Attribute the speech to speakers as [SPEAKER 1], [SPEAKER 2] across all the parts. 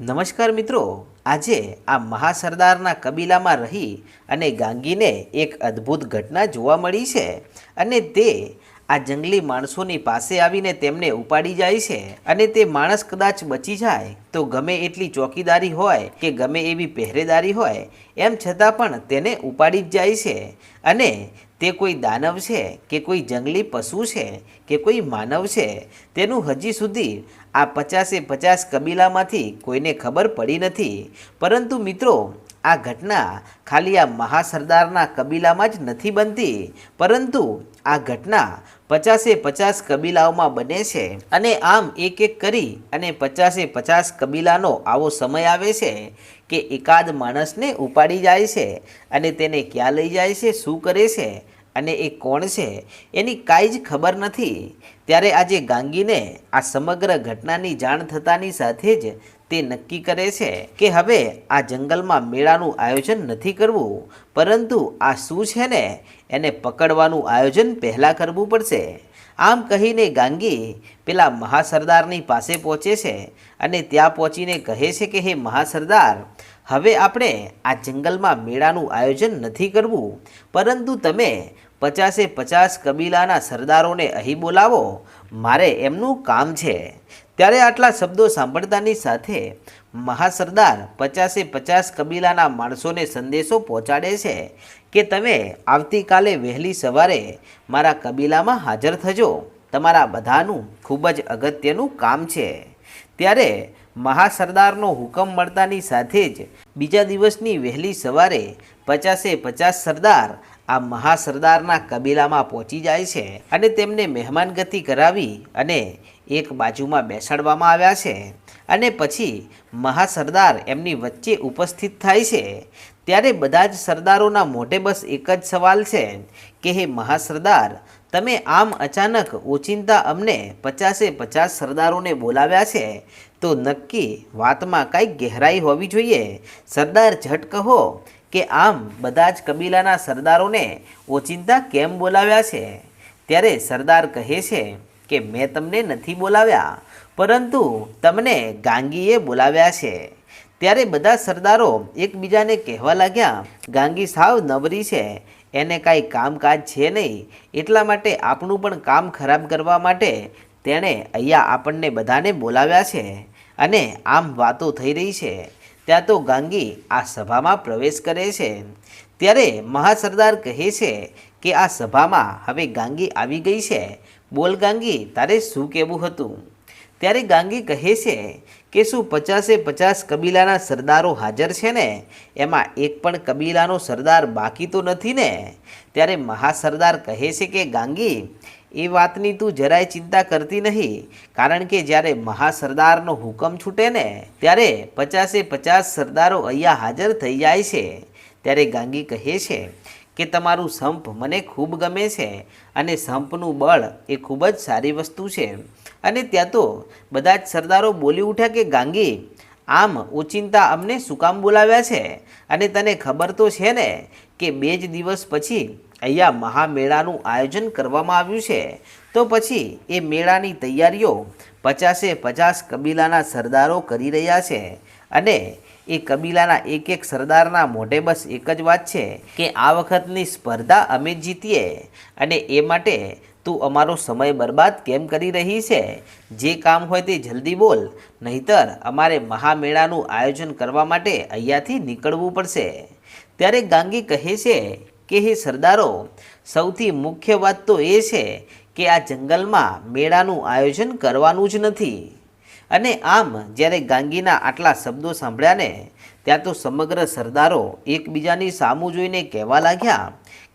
[SPEAKER 1] નમસ્કાર મિત્રો, આજે આ મહાસરદારના કબીલામાં રહી અને ગાંગીને એક અદ્ભુત ઘટના જોવા મળી છે અને તે આ જંગલી માણસોની પાસે આવીને તેમને ઉપાડી જાય છે અને તે માણસ કદાચ બચી જાય તો ગમે એટલી ચોકીદારી હોય કે ગમે એવી પહેરેદારી હોય, એમ છતાં પણ તેને ઉપાડી જ જાય છે અને તે કોઈ દાનવ છે કે કોઈ જંગલી પશુ છે કે કોઈ માનવ છે? તેનું હજી સુધી આ પચાસે પચાસ કબીલામાંથી કોઈને ખબર પડી નથી. પરંતુ મિત્રો આ ઘટના ખાલી આ મહાસરદારના કબીલામાં જ નથી બનતી, પરંતુ આ ઘટના પચાસે પચાસ કબીલાઓમાં બને છે અને આમ એક એક કરી અને પચાસે પચાસ કબીલાનો આવો સમય આવે છે કે એકાદ માણસને ઉપાડી જાય છે અને તેને ક્યાં લઈ જાય છે, શું કરે છે અને એ કોણ છે એની કાંઈ જ ખબર નથી. ત્યારે આજે ગાંગીને આ સમગ્ર ઘટનાની જાણ થતાની સાથે જ તે નક્કી કરે છે કે હવે આ જંગલમાં મેળાનું આયોજન નથી કરવું, પરંતુ આ શું છે ને, એને પકડવાનું આયોજન પહેલાં કરવું પડશે. આમ કહીને ગાંગી પેલા મહાસરદારની પાસે પહોંચે છે અને ત્યાં પહોંચીને કહે છે કે, હે મહાસરદાર, હવે આપણે આ જંગલમાં મેળાનું આયોજન નથી કરવું, પરંતુ તમે પચાસે પચાસ કબીલાના સરદારોને અહીં બોલાવો. મારે એમનું કામ છે. ત્યારે આટલા શબ્દો સાંભળતાની સાથે મહાસરદાર પચાસે પચાસ કબીલાના માણસોને સંદેશો પહોંચાડે છે કે તમે આવતીકાલે વહેલી સવારે મારા કબીલામાં હાજર થજો. તમારા બધાનું ખૂબ જ અગત્યનું કામ છે. ત્યારે મહાસરદારનો હુકમ મળતાની સાથે જ બીજા દિવસની વહેલી સવારે પચાસે પચાસ સરદાર આ મહાસરદારના કબીલામાં પહોંચી જાય છે અને તેમને મહેમાનગતિ કરાવી અને એક બાજુમાં બેસાડવામાં આવ્યા છે અને પછી મહાસરદાર એમની વચ્ચે ઉપસ્થિત થાય છે. ત્યારે બધા જ સરદારોના મોઢે બસ એક જ સવાલ છે કે, હે મહાસરદાર, તમે આમ અચાનક ઓચિંતા અમને પચાસે પચાસ સરદારોને બોલાવ્યા છે? તો નક્કી વાતમાં કાંઈક ગહેરાઈ હોવી જોઈએ. સરદાર ઝટ કહો કે, આમ બધા જ કબીલાના સરદારોને ઓચિંતા કેમ બોલાવ્યા છે? ત્યારે સરદાર કહે છે કે મેં તમને નથી બોલાવ્યા, પરંતુ તમને ગાંગીએ બોલાવ્યા છે. ત્યારે બધા સરદારો એકબીજાને કહેવા લાગ્યા, ગાંગી સાવ નબરી છે, એને કાંઈ કામકાજ છે નહીં. એટલા માટે આપણું પણ કામ ખરાબ કરવા માટે તેણે અહીંયા આપણને બધાને બોલાવ્યા છે અને આમ વાતો થઈ રહી છે. ત્યાં તો ગાંગી આ સભામાં પ્રવેશ કરે છે. ત્યારે મહાસરદાર કહે છે કે આ સભામાં હવે ગાંગી આવી ગઈ છે. બોલ ગાંગી, તારે શું કહેવું હતું? ત્યારે ગાંગી કહે છે કે શું પચાસે પચાસ કબીલાના સરદારો હાજર છે ને? એમાં એક પણ કબીલાનો સરદાર બાકી તો નથી ને? ત્યારે મહાસરદાર કહે છે કે, ગાંગી, એ વાતની તું જરાય ચિંતા કરતી નહીં. કારણ કે જ્યારે મહાસરદારનો હુકમ છૂટે ને, ત્યારે પચાસે પચાસ સરદારો અહીંયા હાજર થઈ જાય છે. ત્યારે ગાંગી કહે છે કે તમારું સંપ મને ખૂબ ગમે છે અને સંપનું બળ એ ખૂબ જ સારી વસ્તુ છે. અને ત્યાં તો બધા જ સરદારો બોલી ઉઠ્યા કે, ગાંગી, આમ ઓચિંતા અમને શું કામ બોલાવ્યા છે? અને તને ખબર તો છે ને કે બે જ દિવસ પછી અહીંયા મહામેળાનું આયોજન કરવામાં આવ્યું છે. તો પછી એ મેળાની તૈયારીઓ પચાસે પચાસ કબીલાના સરદારો કરી રહ્યા છે. અને એ કબીલાના એક એક સરદારના મોઢે બસ એક જ વાત છે કે આ વખતની સ્પર્ધા અમે જીતીએ અને એ માટે તું અમારો સમય બરબાદ કેમ કરી રહી છે? જે કામ હોય તે જલ્દી બોલ, નહીતર અમારે મહામેળાનું આયોજન કરવા માટે અહીંયાથી નીકળવું પડશે. ત્યારે ગાંગી કહે છે કે, હે સરદારો, સૌથી મુખ્ય વાત તો એ છે કે આ જંગલમાં મેળાનું આયોજન કરવાનું જ નથી. અને આમ જ્યારે ગાંગીના આટલા શબ્દો સાંભળ્યા ને ત્યાં તો સમગ્ર સરદારો એકબીજાની સામું જોઈને કહેવા લાગ્યા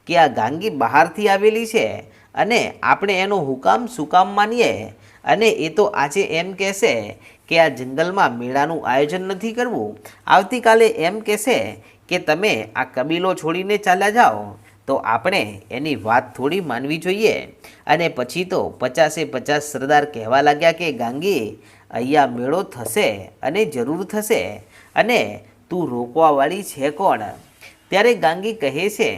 [SPEAKER 1] કે આ ગાંગી બહારથી આવેલી છે અને આપણે એનો હુકામ શું કામ માનીએ? અને એ તો આજે એમ કહેશે કે આ જંગલમાં મેળાનું આયોજન નથી કરવું. આવતીકાલે એમ કહેશે કે તમે આ કબીલો છોડીને ચાલ્યા જાઓ. તો આપણે એની વાત થોડી માનવી જોઈએ. અને પછી તો પચાસે પચાસ સરદાર કહેવા લાગ્યા કે ગાંગી અહીંયા મેળો થશે અને જરૂર થશે. અને તું રોકવાવાળી છે કોણ? ત્યારે ગાંગી કહે છે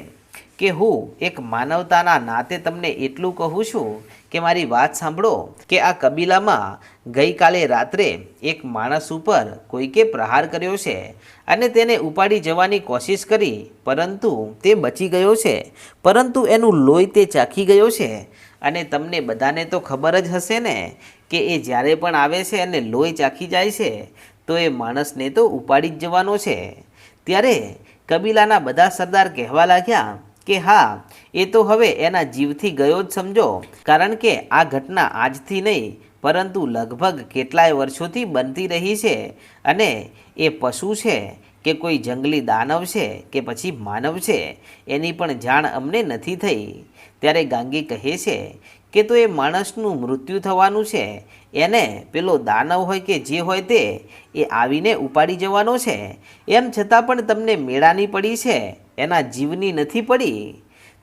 [SPEAKER 1] કે, હું એક માનવતાના નાતે તમને એટલું કહું છું કે મારી વાત સાંભળો કે આ કબીલામાં ગઈકાલે રાત્રે એક માણસ ઉપર કોઈકે પ્રહાર કર્યો છે અને તેને ઉપાડી જવાની કોશિશ કરી, પરંતુ તે બચી ગયો છે. પરંતુ એનું લોહી તે ચાખી ગયો છે. અને તમને બધાને તો ખબર જ હશે ને કે એ જ્યારે પણ આવે છે અને લોહી ચાખી જાય છે, તો એ માણસને તો ઉપાડી જ જવાનો છે. ત્યારે કબીલાના બધા સરદાર કહેવા લાગ્યા કે હા, એ તો હવે એના જીવથી ગયો જ સમજો. કારણ કે આ ઘટના આજથી નહીં, પરંતુ લગભગ કેટલાય વર્ષોથી બનતી રહી છે અને એ પશુ છે કે કોઈ જંગલી દાનવ છે કે પછી માનવ છે, એની પણ જાણ અમને નથી થઈ. ત્યારે ગાંગી કહે છે કે તો એ માણસનું મૃત્યુ થવાનું છે, એને પેલો દાનવ હોય કે જે હોય તે, એ આવીને ઉપાડી જવાનો છે. એમ છતાં પણ તમને મેળાની પડી છે, એના જીવની નથી પડી.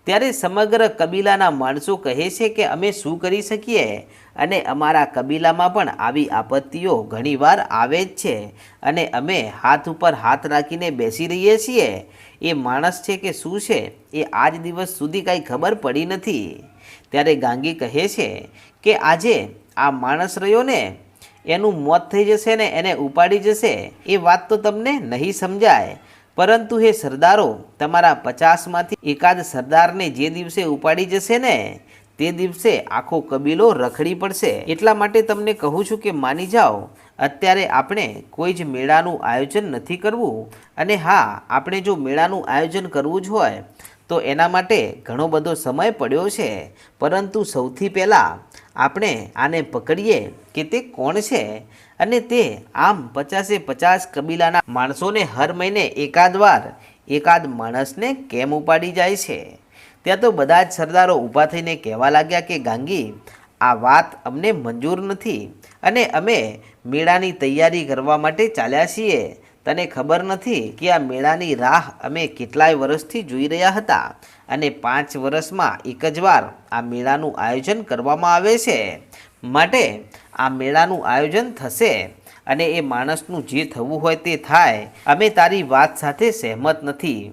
[SPEAKER 1] ત્યારે સમગ્ર કબીલાના માણસો કહે છે કે અમે શું કરી શકીએ? અને અમારા કબીલામાં પણ આવી આપત્તિઓ ઘણીવાર આવે જ છે. અને અમે હાથ ઉપર હાથ રાખીને બેસી રહીએ છીએ. એ માણસ છે કે શું છે? એ આજ દિવસ સુધી કાંઈ ખબર પડી નથી. ત્યારે ગાંગી કહે છે કે આજે આ માણસ રહ્યો ને, એનું મોત થઈ જશે ને એને ઉપાડી જશે. એ વાત તો તમને નહીં સમજાય. પરંતુ હે સરદારો, તમારા પચાસમાંથી એકાદ સરદારને જે દિવસે ઉપાડી જશે ને, તે દિવસે આખો કબીલો રખડી પડશે. એટલા માટે તમને કહું છું કે માની જાઓ, અત્યારે આપણે કોઈ જ મેળાનું આયોજન નથી કરવું. અને હા, આપણે જો મેળાનું આયોજન કરવું જ હોય તો એના માટે ઘણો બધો સમય પડ્યો છે. પરંતુ સૌથી પહેલાં આપણે આને પકડીએ કે તે કોણ છે અને તે આમ પચાસે પચાસ કબીલાના માણસોને હર મહિને એકાદ વાર એકાદ માણસને કેમ ઉપાડી જાય છે? ત્યાં તો બધા જ સરદારો ઊભા થઈને કહેવા લાગ્યા કે ગાંગી, આ વાત અમને મંજૂર નથી અને અમે મેળાની તૈયારી કરવા માટે ચાલ્યા છીએ. તને ખબર નથી કે આ મેળાની રાહ અમે કેટલાય વર્ષથી જોઈ રહ્યા હતા અને પાંચ વર્ષમાં એક જ વાર આ મેળાનું આયોજન કરવામાં આવે છે. માટે આ મેળાનું આયોજન થશે અને એ માણસનું જે થવું હોય તે થાય. અમે તારી વાત સાથે સહેમત નથી.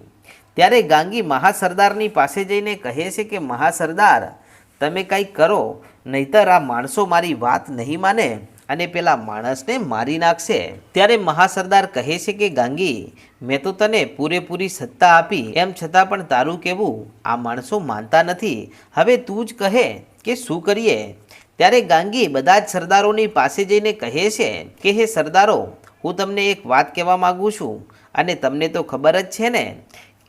[SPEAKER 1] ત્યારે ગાંગી મહાસરદારની પાસે જઈને કહે છે કે, મહાસરદાર, તમે કંઈક કરો, નહીતર આ માણસો મારી વાત નહીં માને. અને પેલા માણસને મારી નાખશે. ત્યારે મહાસરદાર કહે છે કે, ગાંગી, મેં તો તને પૂરેપૂરી સત્તા આપી. એમ છતાં પણ તારું કહેવું આ માણસો માનતા નથી. હવે તું જ કહે કે શું કરીએ? ત્યારે ગાંગી બધા જ સરદારોની પાસે જઈને કહે છે કે, હે સરદારો, હું તમને એક વાત કહેવા માગું છું. અને તમને તો ખબર જ છે ને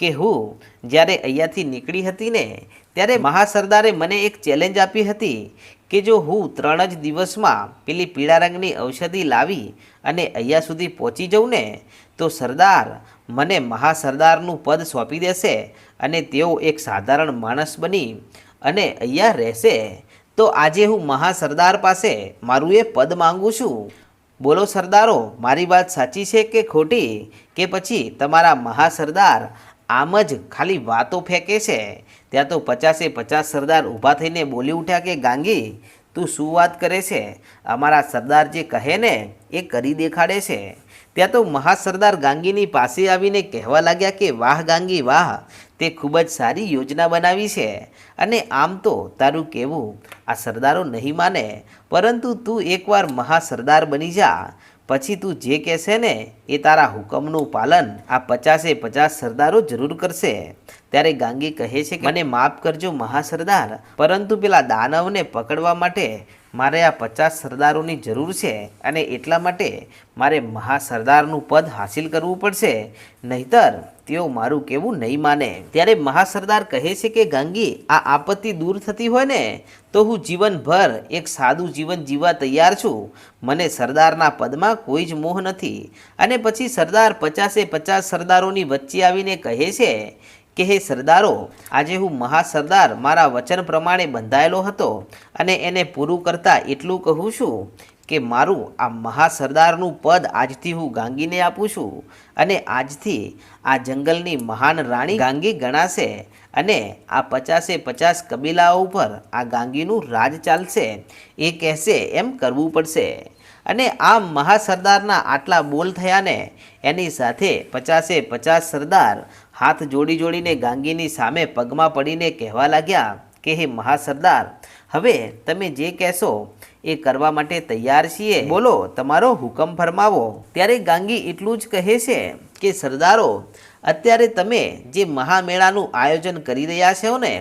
[SPEAKER 1] કે હું જ્યારે અહીંયાથી નીકળી હતી ને, ત્યારે મહાસરદારે મને એક ચેલેન્જ આપી હતી કે જો હું ત્રણ જ દિવસમાં પેલી પીળા રંગની ઔષધિ લાવી અને અહીંયા સુધી પહોંચી જાઉં ને, તો સરદાર મને મહાસરદારનું પદ સોંપી દેશે અને તેઓ એક સાધારણ માણસ બની અને અહીંયા રહેશે. તો આજે હું મહાસરદાર પાસે મારું એ પદ માંગુ છું. બોલો સરદારો, મારી વાત સાચી છે કે ખોટી? કે પછી તમારા મહાસરદાર આમ જ ખાલી વાતો ફેંકે છે. ત્યાં તો પચાસે પચાસ સરદાર ઊભા થઈને બોલી ઉઠ્યા કે, ગાંગી, તું શું વાત કરે છે? અમારા સરદાર જે કહે ને, એ કરી દેખાડે છે. ત્યાં તો મહાસરદાર ગાંગીની પાસે આવીને કહેવા લાગ્યા કે, વાહ ગાંગી, વાહ, તે ખૂબ જ સારી યોજના બનાવી છે. અને આમ તો તારું કહેવું આ સરદારો નહીં માને, પરંતુ તું એકવાર મહાસરદાર બની જા. પછી તું જે કહેશે ને એ તારા હુકમનું પાલન આ પચાસે પચાસ સરદારો જરૂર કરશે. ત્યારે ગાંગી કહે છે કે, મને માફ કરજો મહાસરદાર, પરંતુ પેલા દાનવને પકડવા માટે મારે આ પચાસ સરદારોની જરૂર છે અને એટલા માટે મારે મહાસરદારનું પદ હાસિલ કરવું પડશે. નહીતર તેઓ મારું કહેવું નહીં માને. ત્યારે મહાસરદાર કહે છે કે, ગાંગી, આ આપત્તિ દૂર થતી હોય ને, તો હું જીવનભર એક સાદું જીવન જીવવા તૈયાર છું. મને સરદારના પદમાં કોઈ જ મોહ નથી. અને પછી સરદાર પચાસે પચાસ સરદારોની વચ્ચે આવીને કહે છે કે હે સરદારો, આજે હું મહાસરદાર મારા વચન પ્રમાણે બંધાયેલો હતો અને એને પૂરું કરતાં એટલું કહું છું કે મારું આ મહાસરદારનું પદ આજથી હું ગાંગીને આપું છું અને આજથી આ જંગલની મહાન રાણી ગાંગી ગણાશે અને આ પચાસે પચાસ કબીલાઓ ઉપર આ ગાંગીનું રાજ ચાલશે, એ કહેશે એમ કરવું પડશે. અને આમ મહાસરદારના આટલા બોલ થયાને એની સાથે પચાસે પચાસ સરદાર હાથ જોડી જોડીને ગાંગીની સામે પગમાં પડીને કહેવા લાગ્યા કે, હે મહાસરદાર, હવે તમે જે કહેશો એ કરવા માટે તૈયાર છીએ. બોલો, તમારો હુકમ ફરમાવો. ત્યારે ગાંગી એટલું જ કહે છે કે, સરદારો, અત્યારે તમે જે મહામેળાનું આયોજન કરી રહ્યા છો ને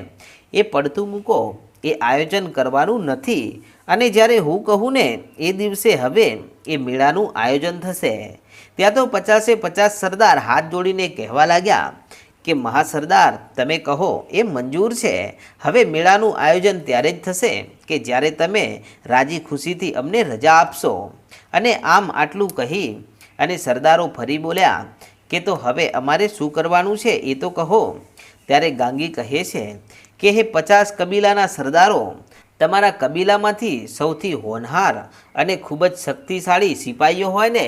[SPEAKER 1] એ પડતું મૂકો. એ આયોજન કરવાનું નથી. અને જ્યારે હું કહું ને એ દિવસે હવે એ મેળાનું આયોજન થશે. ત્યાં તો પચાસે પચાસ સરદાર હાથ જોડીને કહેવા લાગ્યા કે, મહાસરદાર, તમે કહો, એ મંજૂર છે. હવે મેળાનું આયોજન ત્યારે જ થશે કે જ્યારે તમે રાજી ખુશીથી અમને રજા આપશો. અને આમ આટલું કહી અને સરદારો ફરી બોલ્યા કે, તો હવે અમારે શું કરવાનું છે? એ તો કહો. ત્યારે ગાંગી કહે છે કે, હે પચાસ કબીલાના સરદારો, તમારા કબીલામાંથી સૌથી હોનહાર અને ખૂબ જ શક્તિશાળી સિપાહીઓ હોય ને,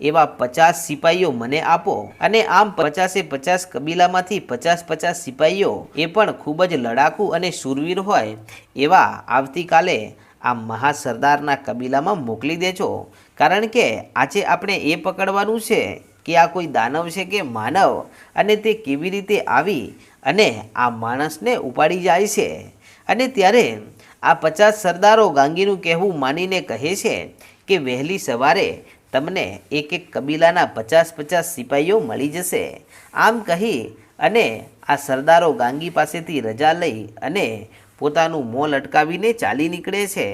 [SPEAKER 1] એવા પચાસ સિપાહીઓ મને આપો. અને આમ પચાસે પચાસ કબીલામાંથી પચાસ પચાસ સિપાહીઓ એ પણ ખૂબ જ લડાકુ અને શૂરવીર હોય, એવા આવતીકાલે આ મહાસરદારના કબીલામાં મોકલી દેજો. કારણ કે આજે આપણે એ પકડવાનું છે કે આ કોઈ દાનવ છે કે માનવ? અને તે કેવી રીતે આવી? અને આ માણસને ઉપાડી જાય છે? અને ત્યારે આ પચાસ સરદારો ગાંગીનું કહેવું માનીને કહે છે કે વહેલી સવારે તમને એક એક કબીલાના પચાસ પચાસ સિપાહીઓ મળી જશે. આમ કહી અને આ સરદારો ગાંગી પાસેથી રજા લઈ અને પોતાનું મોં લટકાવીને ચાલી નીકળે છે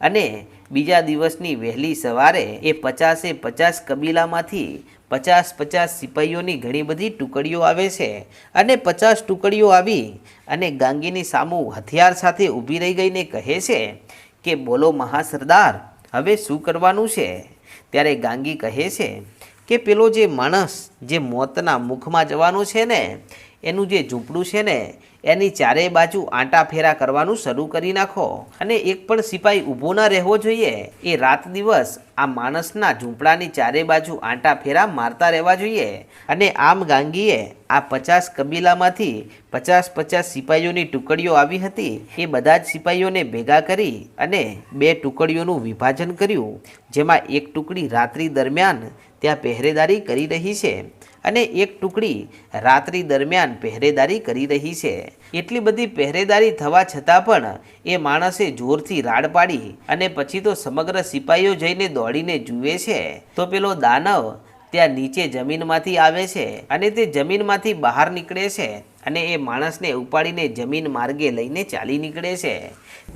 [SPEAKER 1] અને બીજા દિવસની વહેલી સવારે એ પચાસે પચાસ કબીલામાંથી પચાસ પચાસ સિપાહીઓની ઘણી બધી ટુકડીઓ આવે છે અને પચાસ ટુકડીઓ આવી અને ગાંગીની સામું હથિયાર સાથે ઊભી રહી ગઈને કહે છે કે, બોલો મહાસરદાર, હવે શું કરવાનું છે? ત્યારે ગાંગી કહે છે કે, પેલો જે માણસ જે મોતના મુખમાં જવાનો છે ને એનું જે ઝૂંપડું છે ને, એની ચારેય બાજુ આંટા ફેરા કરવાનું શરૂ કરી નાખો. અને એક પણ સિપાહી ઊભો ના રહેવો જોઈએ. એ રાત દિવસ આ માણસના ઝૂંપડાની ચારે બાજુ આંટા ફેરા મારતા રહેવા જોઈએ. અને આમ ગાંગીએ આ પચાસ કબીલામાંથી પચાસ પચાસ સિપાહીઓની ટુકડીઓ આવી હતી. એ બધા જ સિપાહીઓને ભેગા કરી અને બે ટુકડીઓનું વિભાજન કર્યું, જેમાં એક ટુકડી રાત્રિ દરમિયાન ત્યાં પહેરેદારી કરી રહી છે અને એક ટુકડી રાત્રિ દરમિયાન પહેરેદારી કરી રહી છે. એટલી બધી પહેરેદારી થવા છતાં પણ એ માણસે જોરથી રાડ પાડી અને પછી તો સમગ્ર સિપાહીઓ જઈને દોડીને જુએ છે. તો પેલો દાનવ ત્યાં નીચે જમીનમાંથી આવે છે અને તે જમીનમાંથી બહાર નીકળે છે અને એ માણસને ઉપાડીને જમીન માર્ગે લઈને ચાલી નીકળે છે.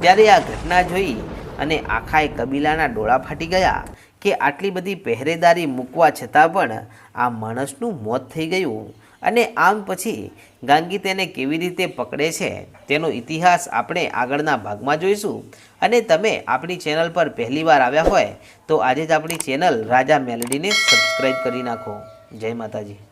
[SPEAKER 1] ત્યારે આ ઘટના જોઈ અને આખાય કબીલાના ડોળા ફાટી ગયા કે આટલી બધી પહેરેદારી મૂકવા છતાં પણ આ માણસનું મોત થઈ ગયું. અને આમ પછી ગાંગી તેને કેવી રીતે પકડે છે, તેનો ઇતિહાસ આપણે આગળના ભાગમાં જોઈશું. અને તમે આપણી ચેનલ પર પહેલીવાર આવ્યા હોય, તો આજે જ આપણી ચેનલ રાજા મેલડીને સબસ્ક્રાઈબ કરી નાખો. જય માતાજી.